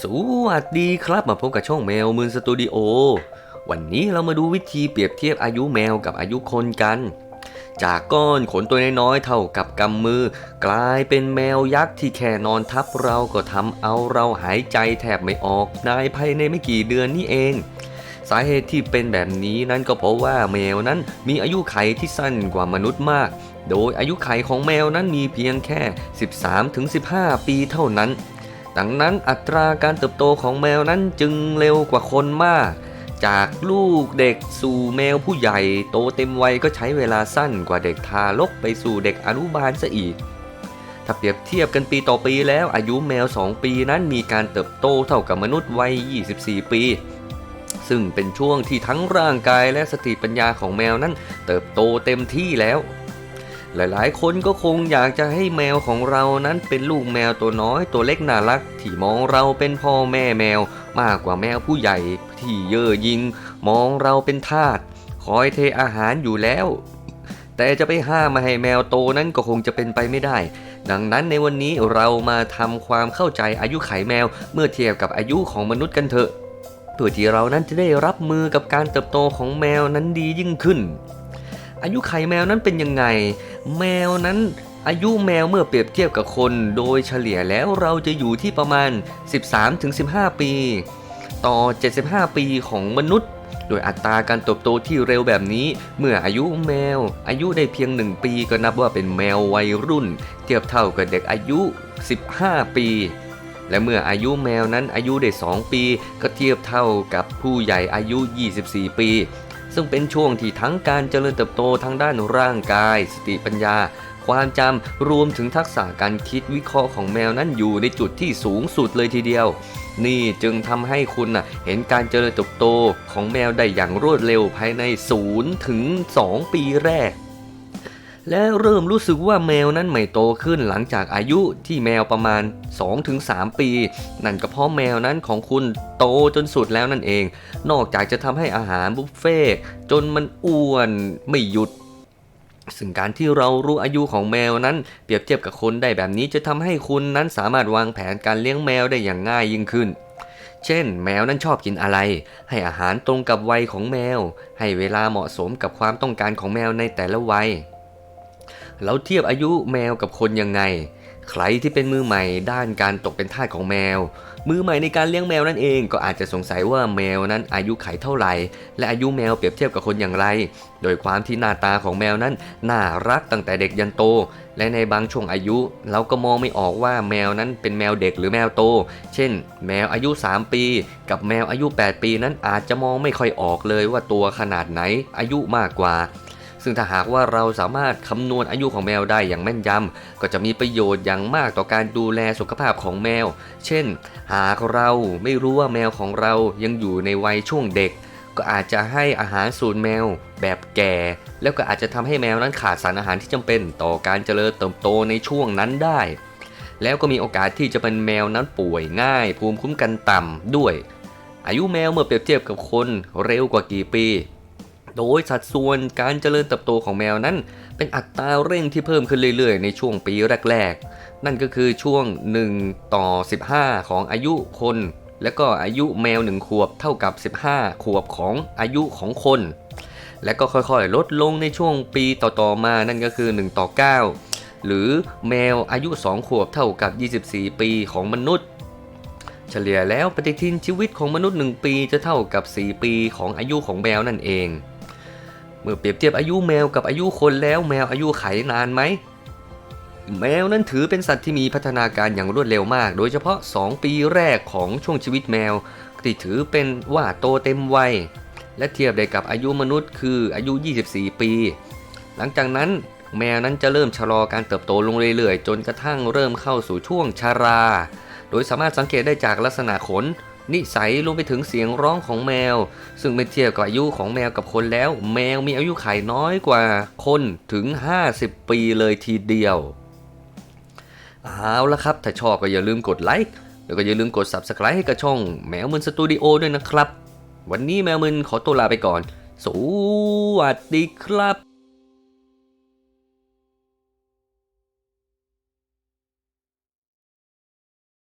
สวัสดีครับมาพบกับช่องแมวมืนสตูดิโอ วันนี้เรามาดูวิธีเปรียบเทียบอายุแมวกับอายุคนกัน จากก้อนขนตัวน้อยๆเท่ากับกำมือ กลายเป็นแมวยักษ์ที่แค่นอนทับเราก็ทำเอาเราหายใจแทบไม่ออกนายภายในไม่กี่เดือนนี่เอง สาเหตุที่เป็นแบบนี้นั่นก็เพราะว่าแมวนั้นมีอายุไขที่สั้นกว่ามนุษย์มาก โดยอายุไขของแมวนั้นมีเพียงแค่ 13-15 ปีเท่านั้น ดังนั้นอัตราการเติบโตของแมวนั้นจึงเร็วกว่าคนมาก จากลูกเด็กสู่แมวผู้ใหญ่ โตเต็มวัยก็ใช้เวลาสั้นกว่าเด็กทารกไปสู่เด็กอนุบาลซะอีก ถ้าเปรียบเทียบกันปีต่อปีแล้วอายุแมว 2 ปีนั้นมีการเติบโตเท่ากับมนุษย์วัย 24 ปี ซึ่งเป็นช่วงที่ทั้งร่างกายและสติปัญญาของแมวนั้นเติบโตเต็มที่แล้ว หลายๆ คนก็คงอยากจะให้แมวของเรานั้นเป็นลูกแมวตัวน้อยตัวเล็กน่ารัก ที่มองเราเป็นพ่อแม่แมว มากกว่าแมวผู้ใหญ่ที่เย่อหยิง มองเราเป็นทาสคอยเทอาหารอยู่แล้ว แต่จะไปห้ามมาให้แมวโตนั้นก็คงจะเป็นไปไม่ได้ ดังนั้นในวันนี้เรามาทำความเข้าใจอายุไขแมวเมื่อเทียบกับอายุของมนุษย์กันเถอะเพื่อที่เรานั้นจะได้รับมือกับการเติบโตของแมวนั้นดียิ่งขึ้น อายุไขแมวนั้นเป็นยังไง แมวนั้นอายุแมวเมื่อเปรียบเทียบกับคน โดยเฉลี่ยแล้วเราจะอยู่ที่ประมาณ 13-15 ปี ต่อ 75 ปีของมนุษย์ โดยอัตราการเติบโตที่เร็วแบบนี้ เมื่ออายุแมว อายุได้เพียง 1 ปีก็นับว่าเป็นแมววัยรุ่น เทียบเท่ากับเด็กอายุ 15 ปี และเมื่ออายุแมวนั้นอายุได้ 2 ปี ก็เทียบเท่ากับผู้ใหญ่อายุ 24 ปี ซึ่งเป็นช่วงที่ทั้งการเจริญเติบโตทางด้านร่างกาย สติปัญญา ความจำรวมถึงทักษะการคิดวิเคราะห์ของแมวนั้นอยู่ในจุดที่สูงสุดเลยทีเดียว นี่จึงทำให้คุณนะเห็นการเจริญเติบโตของแมวได้อย่างรวดเร็วภายใน 0 ถึง 2 ปีแรก และเริ่มรู้สึกว่าแมวนั้นไม่โตขึ้นหลังจากอายุที่แมวประมาณ 2-3 ปี นั่นก็เพราะแมวนั้นของคุณโตจนสุดแล้วนั่นเอง นอกจากจะทำให้อาหารบุฟเฟ่จนมันอ้วนไม่หยุดซึ่งการที่เรารู้อายุของแมวนั้น เปรียบเทียบกับคนได้แบบนี้จะทำให้คุณนั้นสามารถวางแผนการเลี้ยงแมวได้อย่างง่ายยิ่งขึ้น เช่น แมวนั้นชอบกินอะไร ให้อาหารตรงกับวัยของแมว ให้เวลาเหมาะสมกับความต้องการของแมวในแต่ละวัย แล้วเทียบอายุแมวกับคนยังไง ใครที่เป็นมือใหม่ด้านการตกเป็นทาสของแมว มือใหม่ในการเลี้ยงแมวนั่นเองก็อาจจะสงสัยว่าแมวนั้นอายุไขเท่าไหร่ และอายุแมวเปรียบเทียบกับคนอย่างไร โดยความที่หน้าตาของแมวนั้นน่ารักตั้งแต่เด็กยันโต และในบางช่วงอายุ เราก็มองไม่ออกว่าแมวนั้นเป็นแมวเด็กหรือแมวโต เช่น แมวอายุ 3 ปี กับแมวอายุ 8 ปีนั้นอาจจะมองไม่ค่อยออกเลยว่าตัวขนาดไหนอายุมากกว่า ซึ่งถ้าหากว่าเราสามารถคำนวณอายุของแมวได้อย่างแม่นยำก็จะมีประโยชน์อย่างมากต่อการดูแลสุขภาพของแมว เช่น หากเราไม่รู้ว่าแมวของเรายังอยู่ในวัยช่วงเด็ก ก็อาจจะให้อาหารสูตรแมว แบบแก่ แล้วก็อาจจะทำให้แมวนั้นขาดสารอาหารที่จำเป็นต่อการเจริญเติบโตในช่วงนั้นได้แล้วก็มีโอกาสที่จะเป็นแมวนั้นป่วยง่าย ภูมิคุ้มกันต่ำด้วย อายุแมวเมื่อเปรียบเทียบกับคนเร็วกว่ากี่ปี โดยสัดส่วนการเจริญเติบโตของแมวนั้น เป็นอัตราเร่งที่เพิ่มขึ้นเรื่อยๆ ในช่วงปีแรกๆ นั่นก็คือช่วง 1 ต่อ 15 ของอายุคน และก็อายุแมว 1 ขวบเท่ากับ 15 ขวบของอายุของคน และก็ค่อยๆ ลดลงในช่วงปีต่อๆ มานั่นก็คือ 1 ต่อ 9 หรือแมวอายุ 2 ขวบเท่ากับ 24 ปีของมนุษย์เฉลี่ยแล้วปฏิทินชีวิตของมนุษย์ 1 ปีจะเท่ากับ 4 ปีของอายุของแมวนั่นเอง เมื่อเปรียบเทียบอายุแมวกับอายุคนแล้วแมวอายุไขนานไหม แมวนั้นถือเป็นสัตว์ที่มีพัฒนาการอย่างรวดเร็วมาก โดยเฉพาะ 2 ปีแรกของช่วงชีวิตแมวที่ถือเป็นว่าโตเต็มวัย และเทียบได้กับอายุมนุษย์คืออายุ 24 ปี หลังจากนั้นแมวนั้นจะเริ่มชะลอการเติบโตลงเรื่อยๆ จนกระทั่งเริ่มเข้าสู่ช่วงชารา โดยสามารถสังเกตได้จากลักษณะขน นิสัยรวมไปถึงเสียงร้องของแมว ซึ่งเมื่อเทียบกับอายุของแมวกับคนแล้ว แมวมีอายุขัยน้อยกว่าคนถึง 50 ปีเลยทีเดียว เอาละครับ ถ้าชอบก็อย่าลืมกดไลค์แล้วก็อย่าลืมกด Subscribe ให้กับช่องแมวมึนสตูดิโอด้วยนะครับ วันนี้แมวมึนขอตัวลาไปก่อน สวัสดีครับ